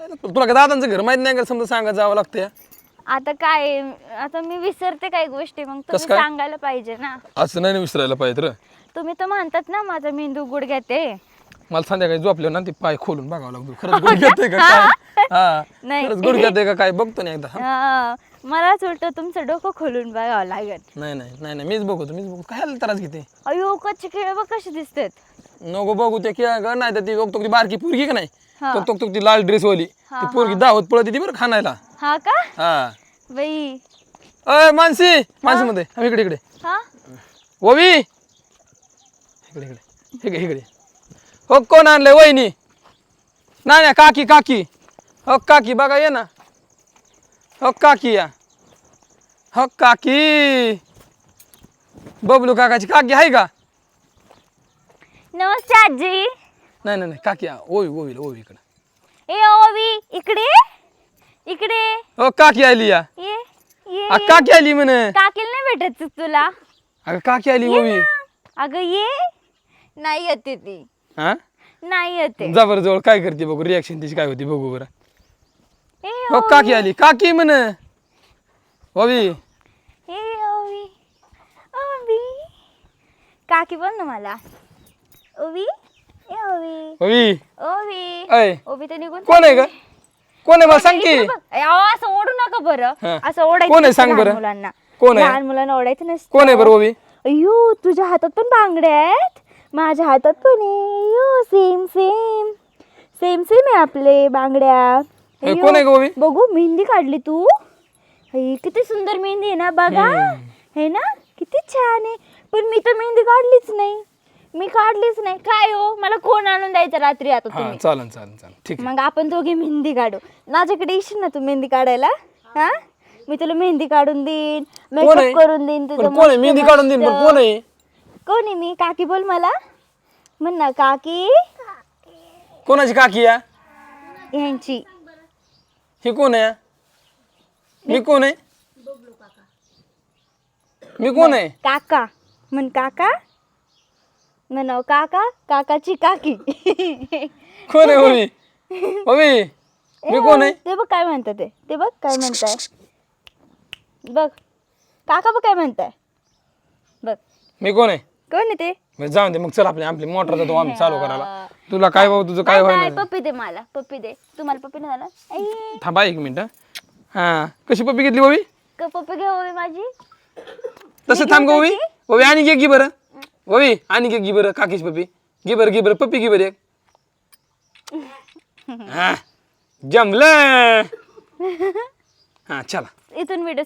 काय ना, तुला दादांचं घर माहीत नाही का? समजा सांगत जावं लागतं आता काय आता मी विसरते काही गोष्टी मग तुम्ही काय? सांगायला पाहिजे ना. असं नाही ना विसरायला पाहिजे रे. तुम्ही तर म्हणतात ना माझा मेंदू गुडघ्यात आहे मला संध्याकाळी झोपल्यावर ना ते पाय खोलून बघावं लागतो. खरंच गुडघ्यात आहे का काय? हा. नाही. खरंच गुडघ्यात आहे का काय? बघतो ना एकदा हा? हा, मलाच उलट तुमचं डोकं खोलून बघावं लागेल. नाही नाही नाही नाही. मीच बघतो मीच बघतो. काय त्रास घेते? अयो कच्चे खेळ बघ कसे दिसतात. नको बघू ते खेळ का नाही तर ती बघतो ती बारकी पोरगी का नाही हा. तो तो ती लाल ड्रेस वाली ती पोरगी दावत पळत ती बरं खाणायला हा का? हा. बाई. अय मानसी मानसी मध्ये हा, इकडे इकडे. हा? ओवी. इकडे इकडे. इकडे इकडे हो कोण आणलंय वहिनी? नाही नाही काकी काकी. हो काकी बघा ये ना. हो काकी या. हो काकी. बबलू काकाची काकी आहे का? नमस्ते आजी नाही नाही नाही काकी ओवी ओवी ओवी इकडे ए ओवी इकडे इकडे हो काकी आली या. ये ये काकी आली म्हणे. काकील नाही भेटत तुला. अगं काकी आली ये ओवी. ना. अगं ये. नाही येते ती. हा? नाही येते. जा बरं जवळ काय करते बघू रिॲक्शन तिची काय होती बघू बरं. ए हो काकी आली काकी म्हण. ओवी. ए ओवी. ओवी. काकी बोल ना मला. ओवी? ए ओवी. ओवी. ओवी. अय ओवी तर निघून कोण आहे का कोण आहे? मला सांग की. ए, अहो, असं ओढू नका बरं. हा. असं ओढायचं कोण आहे? नसतं सांग लहान बरं? मुलांना. कोण आहे? लहान मुलांना ओढायचं नसतं. कोण आहे बरं ओवी? अयो तुझ्या हातात पण बांगड्या आहेत. माझ्या हातात पण आहे. सेम सेम सेम सेम आहे आपले बांगड्या. हे कोण आहे गं ओवी? बघू मेहंदी काढली तू. अय, किती सुंदर मेहंदी आहे ना बघा. हे ना? किती छान आहे. पण मी तर मेहंदी काढलीच नाही. मी काढलीच नाही. काय हो? मला कोण आणून द्यायचं रात्री आता हा तुम्ही? चालन चालन चालन. ठीक आहे. मग आपण दोघे मेहंदी काढू. माझ्याकडे येशील ना तू मेहंदी काढायला? हा? मी तुला मेहंदी काढून देईन कोण आहे? मेकअप करून देईन तुझं पण कोण आहे? मस्त मेहंदी काढून देईन पण. कोण आहे? कोण आहे मी? काकी बोल मला. म्हण ना काकी. कोणाची काकी या? यांची. ही कोण आहे मी कोण आहे? मी कोण आहे? काका. म्हण काका. म्हण काका काकाची काकी. कोण आहे ओवी ओवी मी कोण आहे? ते बघ काय म्हणतात ते. ते बघ काय म्हणताय. बघ. काका बघ काय म्हणताय. बघ. मी कोण आहे? कोण आहे ते? मग जाऊन दे मग चल आपली आपली मोटर जातो आम्ही चालू करायला. तुला काय भाऊ तुझं काय व्हायला पप्पी दे मला पप्पी दे. तुम्हाला पप्पी नाही झाला आई, थांबा एक मिनिट हा. कशी पप्पी घेतली क पप्पी घे ओवी माझी. तसं थांब गं ओवी ओवी आणि घे घे बरं. ओवी आणि घे गिबर काकीच पप्पी. गिबर गिबर पप्पी गिबर एक. हा, जमलं. हा चला. इथून व्हिडिओ